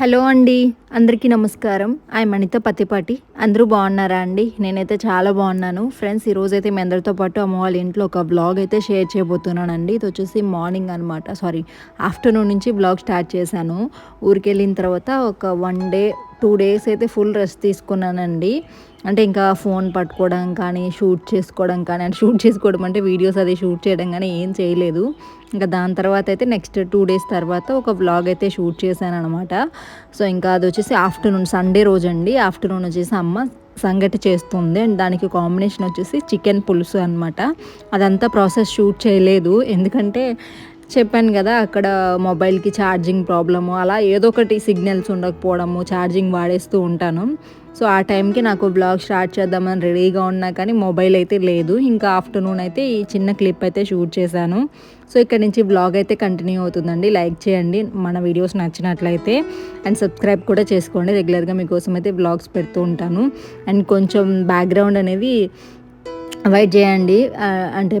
Hello అండి అందరికీ నమస్కారం. ఐ మణిత పత్తిపాటి. అందరూ బాగున్నారా అండి? నేనైతే చాలా బాగున్నాను. ఫ్రెండ్స్ ఈరోజు అయితే మీ అందరితో పాటు అమ్మ వాళ్ళ ఇంట్లో ఒక బ్లాగ్ అయితే షేర్ చేయబోతున్నానండి. ఇది వచ్చేసి మార్నింగ్ అనమాట సారీ ఆఫ్టర్నూన్ నుంచి బ్లాగ్ స్టార్ట్ చేశాను. ఊరికెళ్ళిన తర్వాత ఒక వన్ డే టూ డేస్ అయితే ఫుల్ రెస్ట్ తీసుకున్నానండి. అంటే ఇంకా ఫోన్ పట్టుకోవడం కానీ షూట్ చేసుకోవడం కానీ అంటే షూట్ చేసుకోవడం అంటే వీడియోస్ అది షూట్ చేయడం కానీ ఏం చేయలేదు. ఇంకా దాని తర్వాత అయితే నెక్స్ట్ టూ డేస్ తర్వాత ఒక వ్లాగ్ అయితే షూట్ చేశాను అనమాట సో ఇంకా అది వచ్చేసి ఆఫ్టర్నూన్ సండే రోజు అండి ఆఫ్టర్నూన్ వచ్చేసి అమ్మ సంగటి చేస్తుంది. అండ్ దానికి కాంబినేషన్ వచ్చేసి చికెన్ పులుసు అనమాట అదంతా ప్రాసెస్ షూట్ చేయలేదు. ఎందుకంటే చెప్పాను కదా అక్కడ మొబైల్కి ఛార్జింగ్ ప్రాబ్లము అలా ఏదో ఒకటి సిగ్నల్స్ ఉండకపోవడము ఛార్జింగ్ వాడేస్తూ ఉంటాను. సో ఆ టైంకి నాకు బ్లాగ్ స్టార్ట్ చేద్దామని రెడీగా ఉన్నా కానీ మొబైల్ అయితే లేదు. ఇంకా ఆఫ్టర్నూన్ అయితే ఈ చిన్న క్లిప్ అయితే షూట్ చేశాను. సో ఇక్కడ నుంచి బ్లాగ్ అయితే కంటిన్యూ అవుతుందండి. లైక్ చేయండి మన వీడియోస్ నచ్చినట్లయితే. అండ్ సబ్స్క్రైబ్ కూడా చేసుకోండి. రెగ్యులర్గా మీకోసం అయితే బ్లాగ్స్ పెడుతూ ఉంటాను. అండ్ కొంచెం బ్యాక్గ్రౌండ్ అనేది అవాయిడ్ చేయండి. అంటే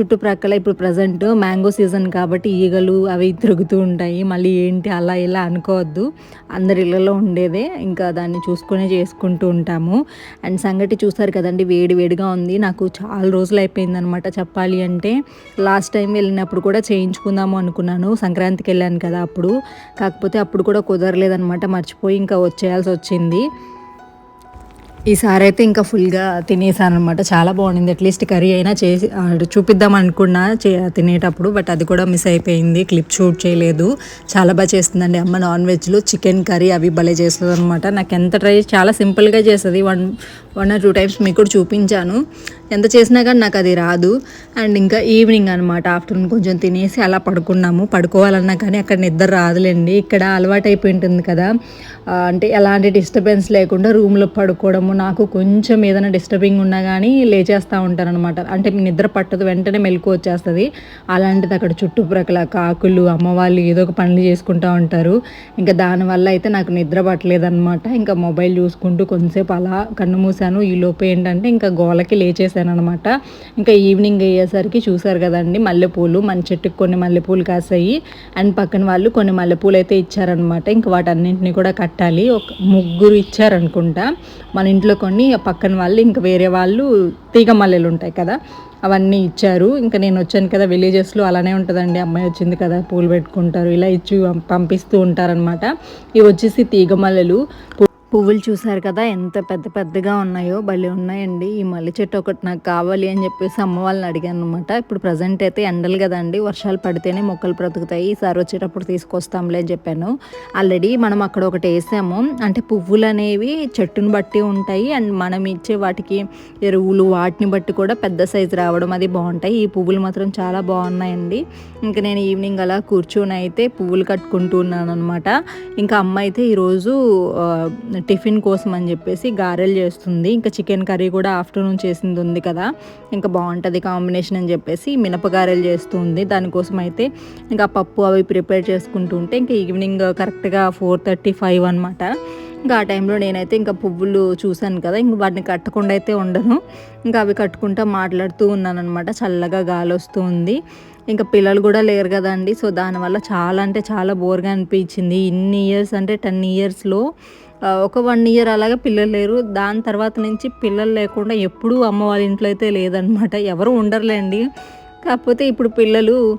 చుట్టుప్రక్కల ఇప్పుడు ప్రజెంట్ మ్యాంగో సీజన్ కాబట్టి ఈగలు అవి తిరుగుతూ ఉంటాయి. మళ్ళీ ఏంటి అలా ఇలా అనుకోవద్దు. అందరి ఇళ్ళలో ఉండేదే. ఇంకా దాన్ని చూసుకునే చేసుకుంటూ ఉంటాము. అండ్ సంగటి చూస్తారు కదండి వేడి వేడిగా ఉంది. నాకు చాలా రోజులు అయిపోయింది అనమాట చెప్పాలి అంటే. లాస్ట్ టైం వెళ్ళినప్పుడు కూడా చేయించుకుందాము అనుకున్నాను. సంక్రాంతికి వెళ్ళాను కదా అప్పుడు. కాకపోతే అప్పుడు కూడా కుదరలేదనమాట మర్చిపోయి ఇంకా వచ్చేయాల్సి వచ్చింది. ఈసారి అయితే ఇంకా ఫుల్గా తినేసాను అనమాట చాలా బాగుంది అట్లీస్ట్ కర్రీ అయినా చేసి చూపిద్దాం అనుకున్నా తినేటప్పుడు బట్ అది కూడా మిస్ అయిపోయింది. క్లిప్ షూట్ చేయలేదు. చాలా బాగా చేస్తుందండి అమ్మ నాన్ వెజ్లో చికెన్ కర్రీ అవి భలే చేస్తుంది అనమాట నాకు ఎంత ట్రై చాలా సింపుల్గా చేస్తుంది. One one or two times మీకు కూడా చూపించాను. ఎంత చేసినా కానీ నాకు అది రాదు. అండ్ ఇంకా ఈవినింగ్ అనమాట ఆఫ్టర్నూన్ కొంచెం తినేసి అలా పడుకున్నాము. పడుకోవాలన్నా కానీ అక్కడ నిద్ర రాదులేండి. ఇక్కడ అలవాటు ఉంటుంది కదా. అంటే ఎలాంటి డిస్టర్బెన్స్ లేకుండా రూమ్లో పడుకోవడము నాకు కొంచెం ఏదైనా డిస్టర్బింగ్ ఉన్నా కానీ లేచేస్తూ ఉంటాను అనమాట అంటే నిద్ర పట్టదు వెంటనే మెలకు వచ్చేస్తుంది. అలాంటిది అక్కడ చుట్టుప్రక్కల కాకులు అమ్మవాళ్ళు ఏదో ఒక పనులు చేసుకుంటూ ఉంటారు. ఇంకా దానివల్ల అయితే నాకు నిద్ర పట్టలేదన్నమాట. ఇంకా మొబైల్ చూసుకుంటూ కొంతసేపు అలా కన్ను మూసాను. ఈ లోపు ఏంటంటే ఇంకా గోలకి లేచేసాను. అనమాట ఇంకా ఈవినింగ్ అయ్యేసరికి చూసారు కదండి మల్లెపూలు మన చెట్టుకు కొన్ని మల్లెపూలు కాసాయి. అండ్ పక్కన వాళ్ళు కొన్ని మల్లెపూలు అయితే ఇచ్చారనమాట ఇంకా వాటన్నింటినీ కూడా కట్టాలి. ఒక ముగ్గురు ఇచ్చారనుకుంటా. మన ఇంట్లో కొన్ని పక్కన వాళ్ళు ఇంకా వేరే వాళ్ళు తీగ మల్లెలు ఉంటాయి కదా అవన్నీ ఇచ్చారు. ఇంకా నేను వచ్చాను కదా విలేజెస్లో అలానే ఉంటుందండి. అమ్మాయి వచ్చింది కదా పూలు పెట్టుకుంటారు ఇలా ఇచ్చి పంపిస్తూ ఉంటారనమాట ఇవి వచ్చేసి తీగ మల్లెలు పువ్వులు చూసారు కదా ఎంత పెద్ద పెద్దగా ఉన్నాయో భలే ఉన్నాయండి. ఈ మల్లె చెట్టు ఒకటి నాకు కావాలి అని చెప్పేసి అమ్మ వాళ్ళని అడిగాను అనమాట ఇప్పుడు ప్రజెంట్ అయితే ఎండలు కదండి వర్షాలు పడితేనే మొక్కలు బ్రతుకుతాయి. ఈసారి వచ్చేటప్పుడు తీసుకొస్తాంలే అని చెప్పాను. ఆల్రెడీ మనం అక్కడ ఒకటి వేసాము. అంటే పువ్వులు అనేవి చెట్టును బట్టి ఉంటాయి. అండ్ మనం ఇచ్చే వాటికి ఎరువులు వాటిని బట్టి కూడా పెద్ద సైజు రావడం అది బాగుంటాయి. ఈ పువ్వులు మాత్రం చాలా బాగున్నాయండి. ఇంకా నేను ఈవినింగ్ అలా కూర్చొని అయితే పువ్వులు కట్టుకుంటూ ఉన్నాను అనమాట ఇంకా అమ్మ అయితే ఈరోజు టిఫిన్ కోసం అని చెప్పేసి గారెలు చేస్తుంది. ఇంకా చికెన్ కర్రీ కూడా ఆఫ్టర్నూన్ చేసింది ఉంది కదా. ఇంకా బాగుంటుంది కాంబినేషన్ అని చెప్పేసి మినపగారెలు చేస్తుంది దానికోసం అయితే ఇంకా పప్పు అవి ప్రిపేర్ చేసుకుంటూ ఉంటే ఇంకా ఈవినింగ్ కరెక్ట్గా ఫోర్ థర్టీ ఫైవ్ అనమాట ఇంకా ఆ టైంలో నేనైతే ఇంకా పువ్వులు చూశాను కదా. ఇంక వాటిని కట్టకుండా అయితే ఉండను. ఇంకా అవి కట్టుకుంటా మాట్లాడుతూ ఉన్నాను అనమాట చల్లగా గాలి వస్తూ ఉంది. ఇంకా పిల్లలు కూడా లేరు కదండి. సో దానివల్ల చాలా అంటే చాలా బోర్గా అనిపించింది. ఇన్ని ఇయర్స్ అంటే టెన్ ఇయర్స్లో ఒక వన్ ఇయర్ అలాగే పిల్లలు లేరు. దాని తర్వాత నుంచి పిల్లలు లేకుండా ఎప్పుడూ అమ్మ వాళ్ళ ఇంట్లో అయితే లేదనమాట ఎవరు ఉండరులేండి. కాకపోతే ఇప్పుడు పిల్లలు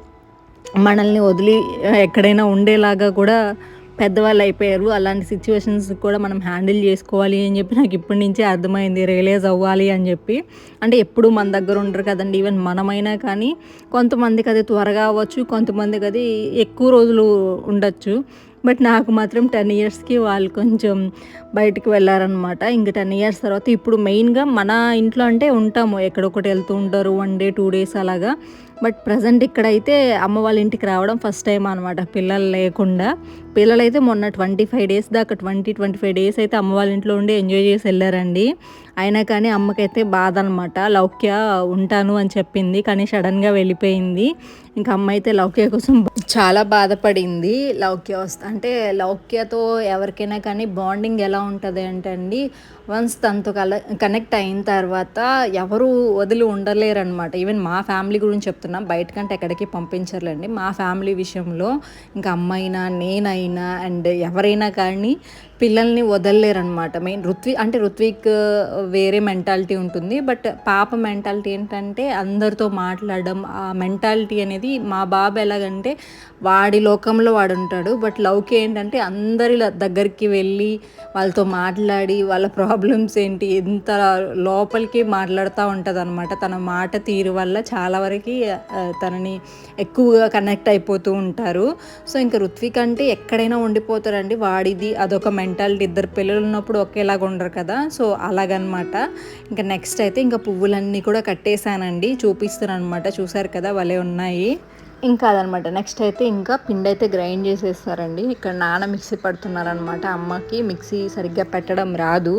మనల్ని వదిలి ఎక్కడైనా ఉండేలాగా కూడా పెద్దవాళ్ళు అయిపోయారు. అలాంటి సిచ్యువేషన్స్ కూడా మనం హ్యాండిల్ చేసుకోవాలి అని చెప్పి నాకు ఇప్పటి నుంచే అర్థమైంది. రియలైజ్ అవ్వాలి అని చెప్పి. అంటే ఎప్పుడు మన దగ్గర ఉండరు కదండి. ఈవెన్ మనమైనా కానీ కొంతమందికి అది త్వరగా అవ్వచ్చు కొంతమందికి అది ఎక్కువ రోజులు ఉండొచ్చు. బట్ నాకు మాత్రం టెన్ ఇయర్స్కి వాళ్ళు కొంచెం బయటికి వెళ్ళారనమాట ఇంకా టెన్ ఇయర్స్ తర్వాత ఇప్పుడు మెయిన్గా మన ఇంట్లో అంటే ఉంటాము. ఎక్కడొకటి వెళ్తూ ఉంటారు వన్ డే టూ డేస్ అలాగా. బట్ ప్రజెంట్ ఇక్కడైతే అమ్మ వాళ్ళ ఇంటికి రావడం ఫస్ట్ టైం అనమాట పిల్లలు లేకుండా. పిల్లలైతే మొన్న ట్వంటీ ఫైవ్ డేస్ దాకా ట్వంటీ ట్వంటీ ఫైవ్ డేస్ అయితే అమ్మ వాళ్ళ ఇంట్లో ఉండి ఎంజాయ్ చేసి వెళ్ళారండి. అయినా కానీ అమ్మకైతే బాధ అనమాట లౌక్య ఉంటాను అని చెప్పింది కానీ సడన్గా వెళ్ళిపోయింది. ఇంకా అమ్మ అయితే లౌక్య కోసం చాలా బాధపడింది. లౌక్య వస్తా అంటే లౌక్యతో ఎవరికైనా కానీ బాండింగ్ ఎలా ఉంటుంది అంటే అండి వన్స్ తనతో కల కనెక్ట్ అయిన తర్వాత ఎవరు వదిలి ఉండలేరు అనమాట ఈవెన్ మా ఫ్యామిలీ గురించి చెప్తున్నాను బయటకంటే ఎక్కడికి పంపించర్లేండి. మా ఫ్యామిలీ విషయంలో ఇంకా అమ్మైనా నేనైనా అండ్ ఎవరైనా కానీ పిల్లల్ని వదలలేరనమాట మెయిన్ ఋత్వి అంటే ఋత్విక్ uh, వేరే మెంటాలిటీ ఉంటుంది. బట్ పాప మెంటాలిటీ ఏంటంటే అందరితో మాట్లాడడం. ఆ మెంటాలిటీ అనేది మా బాబు ఎలాగంటే వాడి లోకంలో వాడు ఉంటాడు. బట్ లవ్కి ఏంటంటే అందరి దగ్గరికి వెళ్ళి వాళ్ళతో మాట్లాడి వాళ్ళ ప్రాబ్లమ్స్ ఏంటి ఎంత లోపలికి మాట్లాడుతూ ఉంటుంది అనమాట తన మాట తీరు వల్ల చాలా వరకు uh, తనని ఎక్కువగా కనెక్ట్ అయిపోతూ ఉంటారు. సో ఇంకా ఋత్విక్ అంటే ఎక్కడైనా ఉండిపోతారండి. వాడిది అదొక మెంటాలిటీ ఇద్దరు పిల్లలు ఉన్నప్పుడు ఒకేలాగా ఉండరు కదా? సో అలాగనమాట. ఇంకా నెక్స్ట్ అయితే ఇంకా పువ్వులన్నీ కూడా కట్టేశానండి. చూపిస్తాను అనమాట చూసారు కదా? భలే ఉన్నాయి. ఇంకా అదనమాట. నెక్స్ట్ అయితే ఇంకా పిండి అయితే గ్రైండ్ చేసేస్తారండి. ఇక్కడ నాన్న మిక్సీ పడుతున్నారనమాట అమ్మకి మిక్సీ సరిగ్గా పెట్టడం రాదు.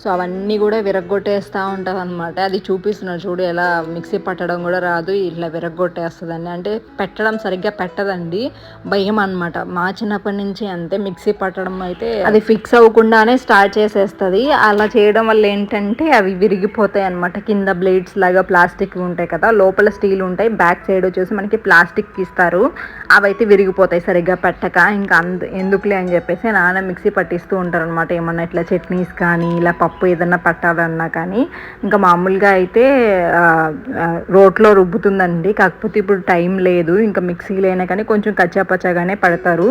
సో అవన్నీ కూడా విరగ్గొట్టేస్తూ ఉంటుంది అనమాట అది చూపిస్తున్నారు చూడు ఎలా మిక్సీ పట్టడం కూడా రాదు ఇట్లా విరగ్గొట్టేస్తుందండి అంటే పెట్టడం సరిగ్గా పెట్టదండి. భయం అనమాట మా చిన్నప్పటి నుంచి అంతే మిక్సీ పట్టడం అయితే అది ఫిక్స్ అవ్వకుండానే స్టార్ట్ చేసేస్తుంది. అలా చేయడం వల్ల ఏంటంటే అవి విరిగిపోతాయి అనమాట కింద బ్లేడ్స్ లాగా ప్లాస్టిక్ ఉంటాయి కదా లోపల స్టీల్ ఉంటాయి బ్యాక్ సైడ్ వచ్చేసి మనకి ప్లాస్టిక్ ఇస్తారు. అవైతే విరిగిపోతాయి సరిగ్గా పెట్టక. ఇంకా అందు ఎందుకులే అని చెప్పేసి నాన్న మిక్సీ పట్టిస్తూ ఉంటారు అనమాట ఏమన్నా ఇట్లా చట్నీస్ కానీ ఇలా పప్పు ఏదన్నా పట్టాలన్నా కానీ ఇంకా మామూలుగా అయితే రోట్లో రుబ్బుతుందండి. కాకపోతే ఇప్పుడు టైం లేదు ఇంకా మిక్సీలైనా కానీ కొంచెం కచ్చాపచ్చాగానే పడతారు.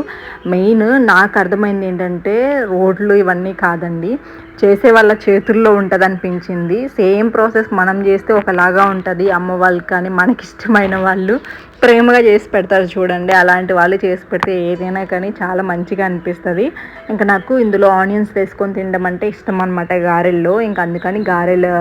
మెయిన్ నాకు అర్థమైంది ఏంటంటే రోడ్లు ఇవన్నీ కాదండి. చేసే వాళ్ళ చేతుల్లో ఉంటుంది అనిపించింది సేమ్ ప్రాసెస్ మనం చేస్తే ఒకలాగా ఉంటుంది. అమ్మ వాళ్ళు కానీ మనకి ఇష్టమైన వాళ్ళు. ప్రేమగా చేసి పెడతారు చూడండి. అలాంటి వాళ్ళు చేసి పెడితే ఏదైనా కానీ చాలా మంచిగా అనిపిస్తుంది. ఇంకా నాకు ఇందులో ఆనియన్స్ వేసుకొని తినడం అంటే ఇష్టం అనమాట గారెల్లో. ఇంకా అందుకని గారెలు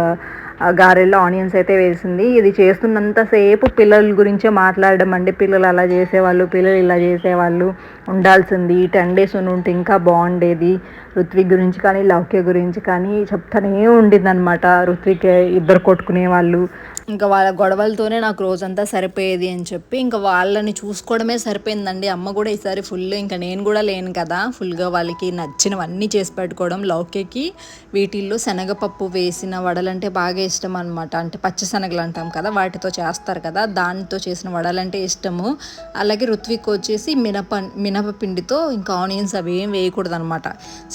గారెల్లో ఆనియన్స్ అయితే వేసింది. ఇది చేస్తున్నంతసేపు పిల్లల గురించే మాట్లాడడం అండి. పిల్లలు అలా చేసేవాళ్ళు పిల్లలు ఇలా చేసేవాళ్ళు. ఉండాల్సింది టెన్ డేస్ ఉంటే ఇంకా బాగుండేది. ఋత్విక్ గురించి కానీ లౌక్య గురించి కానీ చెప్తానే ఉండిందనమాట ఋత్విక్ ఇద్దరు కొట్టుకునే వాళ్ళు. ఇంకా వాళ్ళ గొడవలతోనే నాకు రోజంతా సరిపోయేది అని చెప్పి ఇంకా వాళ్ళని చూసుకోవడమే సరిపోయిందండి. అమ్మ కూడా ఈసారి ఫుల్ ఇంకా నేను కూడా లేను కదా. ఫుల్గా వాళ్ళకి నచ్చినవన్నీ చేసి పెట్టుకోవడం లౌక్యకి వీటిల్లో శనగపప్పు వేసిన వడలంటే బాగా ఇష్టం అనమాట అంటే పచ్చి శనగలు అంటాం కదా వాటితో చేస్తారు కదా. దానితో చేసిన వడలంటే ఇష్టము. అలాగే ఋత్విక్ వచ్చేసి మినప మినపపిండితో ఇంకా ఆనియన్స్ అవి ఏం వేయకూడదు అనమాట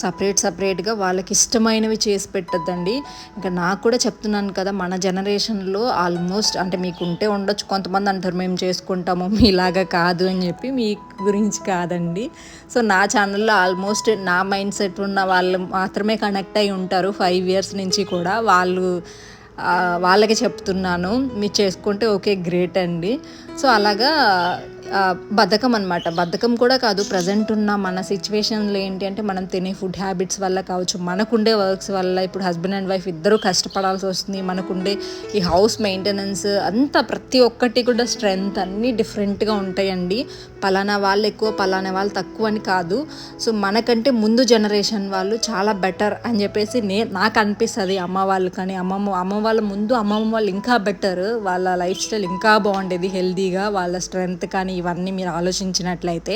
సపరేట్ సపరేట్గా వాళ్ళకి ఇష్టమైనవి చేసి పెట్టద్దండి. ఇంకా నాకు కూడా చెప్తున్నాను కదా మన జనరేషన్లో ఆల్మోస్ట్ అంటే మీకు ఉంటే ఉండొచ్చు కొంతమంది అంటారు మేము చేసుకుంటాము మీలాగా కాదు అని చెప్పి మీ గురించి కాదండి. సో నా ఛానల్లో ఆల్మోస్ట్ నా మైండ్ సెట్ ఉన్న వాళ్ళు మాత్రమే కనెక్ట్ అయి ఉంటారు ఫైవ్ ఇయర్స్ నుంచి కూడా వాళ్ళు వాళ్ళకి చెప్తున్నాను మీరు చేసుకుంటే ఓకే గ్రేట్ అండి. సో అలాగా బద్ధకం అనమాట బద్ధకం కూడా కాదు ప్రజెంట్ ఉన్న మన సిచ్యువేషన్లో ఏంటి అంటే మనం తినే ఫుడ్ హ్యాబిట్స్ వల్ల కావచ్చు మనకుండే వర్క్స్ వల్ల ఇప్పుడు హస్బెండ్ అండ్ వైఫ్ ఇద్దరూ కష్టపడాల్సి వస్తుంది. మనకుండే ఈ హౌస్ మెయింటెనెన్స్ అంతా ప్రతి ఒక్కటి కూడా స్ట్రెంగ్త్ అన్నీ డిఫరెంట్గా ఉంటాయండి. పలానా వాళ్ళు ఎక్కువ పలానా వాళ్ళు తక్కువ అని కాదు. సో మనకంటే ముందు జనరేషన్ వాళ్ళు చాలా బెటర్ అని చెప్పేసి నే నాకు అనిపిస్తుంది అమ్మ వాళ్ళు కానీ అమ్మమ్మ అమ్మ వాళ్ళ ముందు అమ్మమ్మ వాళ్ళు ఇంకా బెటర్ వాళ్ళ లైఫ్ స్టైల్ ఇంకా బాగుండేది హెల్దీ హెల్దీగా వాళ్ళ స్ట్రెంగ్త్ కానీ ఇవన్నీ మీరు ఆలోచించినట్లయితే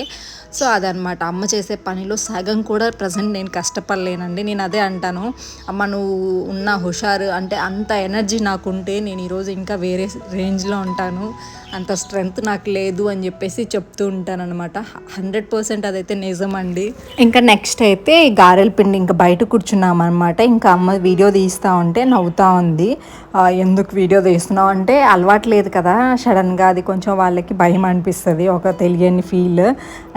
సో అదనమాట అమ్మ చేసే పనిలో సగం కూడా ప్రజెంట్ నేను కష్టపడలేనండి. నేను అదే అంటాను. అమ్మ నువ్వు ఉన్న హుషారు అంటే అంత ఎనర్జీ నాకుంటే నేను ఈరోజు ఇంకా వేరే రేంజ్లో ఉంటాను. అంత స్ట్రెంగ్త్ నాకు లేదు అని చెప్పేసి చెప్తూ ఉంటాను అనమాట హండ్రెడ్ పర్సెంట్ అదైతే నిజం అండి ఇంకా నెక్స్ట్ అయితే గారెల పిండి ఇంకా బయట కూర్చున్నాం అనమాట ఇంకా అమ్మ వీడియో తీస్తూ ఉంటే నవ్వుతూ ఉంది. ఎందుకు వీడియో తీస్తున్నావు అంటే అలవాటు లేదు కదా సడన్గా అది కొంచెం కొంచెం వాళ్ళకి భయం అనిపిస్తుంది ఒక తెలియని ఫీల్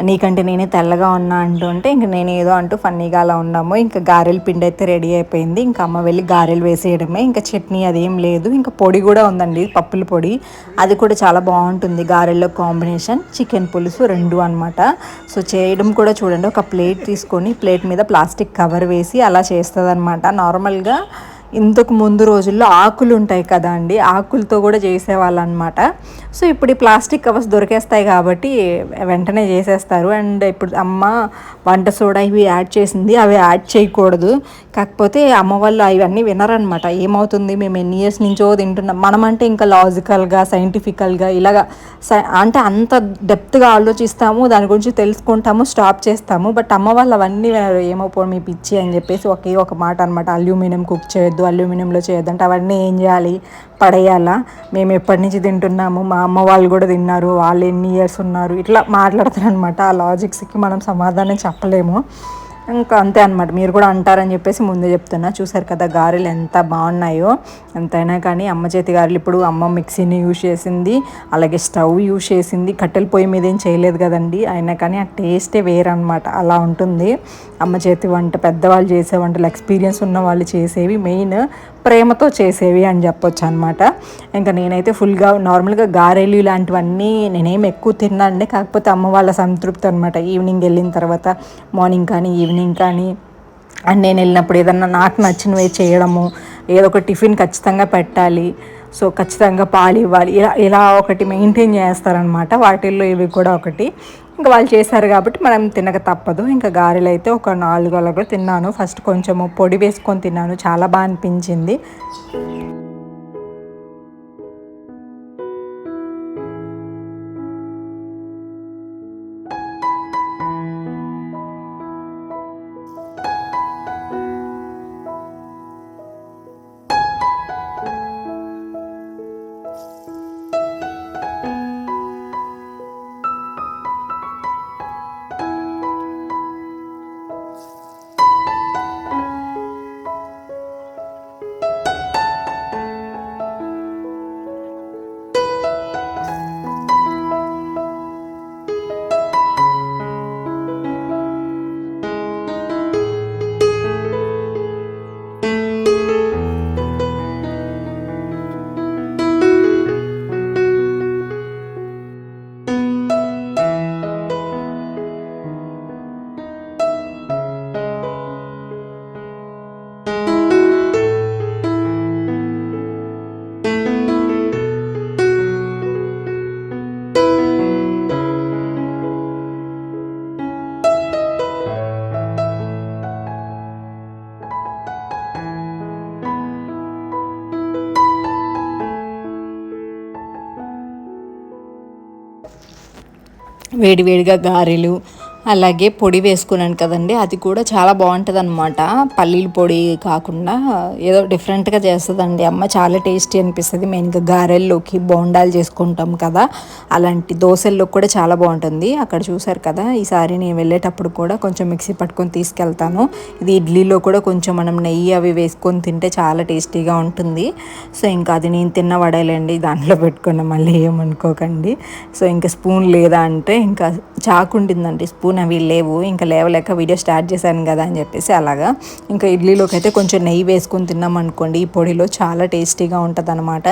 నీకంటే నేనే తెల్లగా ఉన్నా అంటుంటే ఇంక నేను ఏదో అంటూ ఫన్నీగా అలా ఉన్నాము. ఇంకా గారెల పిండి అయితే రెడీ అయిపోయింది. ఇంకా అమ్మ వెళ్ళి గారెలు వేసేయడమే. ఇంకా చట్నీ అదేం లేదు. ఇంకా పొడి కూడా ఉందండి పప్పుల పొడి. అది కూడా చాలా బాగుంటుంది గారెల్లో కాంబినేషన్. చికెన్ పులుసు రెండు అనమాట సో చేయడం కూడా చూడండి ఒక ప్లేట్ తీసుకొని ప్లేట్ మీద ప్లాస్టిక్ కవర్ వేసి అలా చేస్తుంది అనమాట నార్మల్గా ఇంతకు ముందు రోజుల్లో ఆకులు ఉంటాయి కదా అండి ఆకులతో కూడా చేసేవాళ్ళు అనమాట సో ఇప్పుడు ఈ ప్లాస్టిక్ కవర్స్ దొరికేస్తాయి కాబట్టి వెంటనే చేసేస్తారు. అండ్ ఇప్పుడు అమ్మ వంట సోడా ఇవి యాడ్ చేసింది అవి యాడ్ చేయకూడదు. కాకపోతే అమ్మ వాళ్ళు అవన్నీ వినరనమాట. ఏమవుతుంది? మేము ఎన్ని ఇయర్స్ నుంచో తింటున్నాం. మనం అంటే ఇంకా లాజికల్గా సైంటిఫికల్గా ఇలాగా సై- అంటే అంత డెప్త్గా ఆలోచిస్తాము దాని గురించి తెలుసుకుంటాము స్టాప్ చేస్తాము. బట్ అమ్మ వాళ్ళు అవన్నీ వినరు. ఏమో మీ పిచ్చి అని చెప్పేసి ఒకే ఒక మాట అనమాట. అల్యూమినియం కుక్ చేయొద్దు చేయొద్దు అల్యూమినియంలో చేయొద్దంటే అవన్నీ ఏం చేయాలి? పడేయాలా? మేము ఎప్పటి నుంచి తింటున్నాము? మా అమ్మ వాళ్ళు కూడా తిన్నారు వాళ్ళు ఎన్ని ఇయర్స్ ఉన్నారు? ఇట్లా మాట్లాడతారు అనమాట ఆ లాజిక్స్కి మనం సమాధానం చెప్పలేము. ఇంకా అంతే అనమాట మీరు కూడా అంటారని చెప్పేసి ముందే చెప్తున్నా. చూసారు కదా గారెలు ఎంత బాగున్నాయో. ఎంతైనా కానీ అమ్మ చేతి గారెలు ఇప్పుడు అమ్మ మిక్సీని యూజ్ చేసింది అలాగే స్టవ్ యూజ్ చేసింది. కట్టెల పొయ్యి మీద ఏం చేయలేదు కదండి. అయినా కానీ ఆ టేస్టే వేరనమాట అలా ఉంటుంది. అమ్మ చేతి వంట పెద్దవాళ్ళు చేసే వంటలు ఎక్స్పీరియన్స్ ఉన్న వాళ్ళు చేసేవి మెయిన్ ప్రేమతో చేసేవి అని చెప్పొచ్చు అనమాట ఇంకా నేనైతే ఫుల్గా నార్మల్గా గారెలు ఇలాంటివన్నీ నేనేం ఎక్కువ తిన్నాండి కాకపోతే అమ్మ వాళ్ళ సంతృప్తి అనమాట ఈవినింగ్ వెళ్ళిన తర్వాత మార్నింగ్ కానీ ఈవినింగ్ కానీ అండ్ నేను వెళ్ళినప్పుడు ఏదన్నా నాకు నచ్చినవి చేయడము ఏదో ఒక టిఫిన్ ఖచ్చితంగా పెట్టాలి. సో ఖచ్చితంగా పాలు ఇవ్వాలి. ఇలా ఇలా ఒకటి మెయింటైన్ చేస్తారనమాట వాటిల్లో ఇవి కూడా ఒకటి. ఇంకా వాళ్ళు చేశారు కాబట్టి మనం తినక తప్పదు. ఇంకా గారెలు అయితే ఒక నాలుగు అలా తిన్నాను. ఫస్ట్ కొంచెము పొడి వేసుకొని తిన్నాను. చాలా బాగా అనిపించింది. వేడివేడిగా గారెలు అలాగే పొడి వేసుకున్నాను కదండి. అది కూడా చాలా బాగుంటుంది అనమాట పల్లీల పొడి కాకుండా ఏదో డిఫరెంట్గా చేస్తుందండి. అమ్మ చాలా టేస్టీ అనిపిస్తుంది. మెయిన్గా గారెల్లోకి బోండాలు చేసుకుంటాం కదా అలాంటి దోశల్లో కూడా చాలా బాగుంటుంది. అక్కడ చూసారు కదా ఈసారి నేను వెళ్ళేటప్పుడు కూడా కొంచెం మిక్సీ పట్టుకొని తీసుకెళ్తాను. ఇది ఇడ్లీలో కూడా కొంచెం మనం నెయ్యి అవి వేసుకొని తింటే చాలా టేస్టీగా ఉంటుంది. సో ఇంకా అది నేను తిన్న వడలేండి. దాంట్లో పెట్టుకున్న మళ్ళీ ఏమనుకోకండి. సో ఇంకా స్పూన్ లేదా అంటే ఇంకా చాకు ఉంటుందండి స్పూన్ అవి లేవు ఇంకా లేవలేక వీడియో స్టార్ట్ చేశాను కదా అని చెప్పేసి అలాగా. ఇంకా ఇడ్లీలోకి అయితే కొంచెం నెయ్యి వేసుకొని తిన్నాం అనుకోండి ఈ పొడిలో చాలా టేస్టీగా ఉంటుంది అనమాట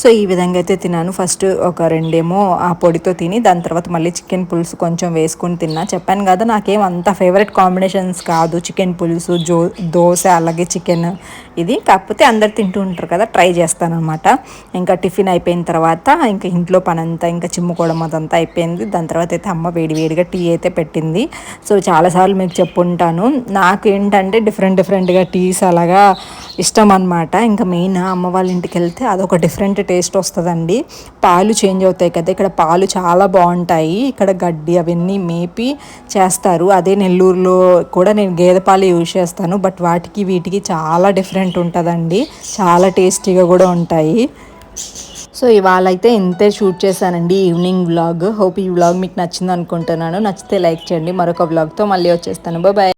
సో ఈ విధంగా అయితే తిన్నాను. ఫస్ట్ ఒక రెండేమో ఆ పొడితో తిని దాని తర్వాత మళ్ళీ చికెన్ పులుసు కొంచెం వేసుకొని తిన్నా. చెప్పాను కదా నాకేం అంత ఫేవరెట్ కాంబినేషన్స్ కాదు చికెన్ పులుసు జో దోశ అలాగే చికెన్ ఇది. కాకపోతే అందరు తింటూ ఉంటారు కదా ట్రై చేస్తానమాట ఇంకా టిఫిన్ అయిపోయిన తర్వాత ఇంకా ఇంట్లో పనంతా ఇంకా చిమ్ముకోవడం అదంతా అయిపోయింది. దాని తర్వాత అయితే అమ్మ వేడి వేడిగా టీ అయితే పట్టింది. సో చాలాసార్లు మీకు చెప్పుంటాను. నాకు ఏంటంటే డిఫరెంట్ డిఫరెంట్గా టీస్ అలాగా ఇష్టం అనమాట ఇంకా మెయిన్ అమ్మ వాళ్ళ ఇంటికి వెళ్తే అదొక డిఫరెంట్ టేస్ట్ వస్తుందండి. పాలు చేంజ్ అవుతాయి కదా ఇక్కడ పాలు చాలా బాగుంటాయి. ఇక్కడ గడ్డి అవన్నీ మేపి చేస్తారు. అదే నెల్లూరులో కూడా నేను గేదె పాలు యూజ్ చేస్తాను. బట్ వాటికి వీటికి చాలా డిఫరెంట్ ఉంటుందండి. చాలా టేస్టీగా కూడా ఉంటాయి. సో ఇవాళ అయితే ఇంతే షూట్ చేశానండి ఈవినింగ్ వ్లాగ్. హోప్ ఈ వ్లాగ్ మీకు నచ్చింది అనుకుంటున్నాను నచ్చితే లైక్ చేయండి. మరొక వ్లాగ్తో మళ్ళీ వచ్చేస్తాను. బాయ్.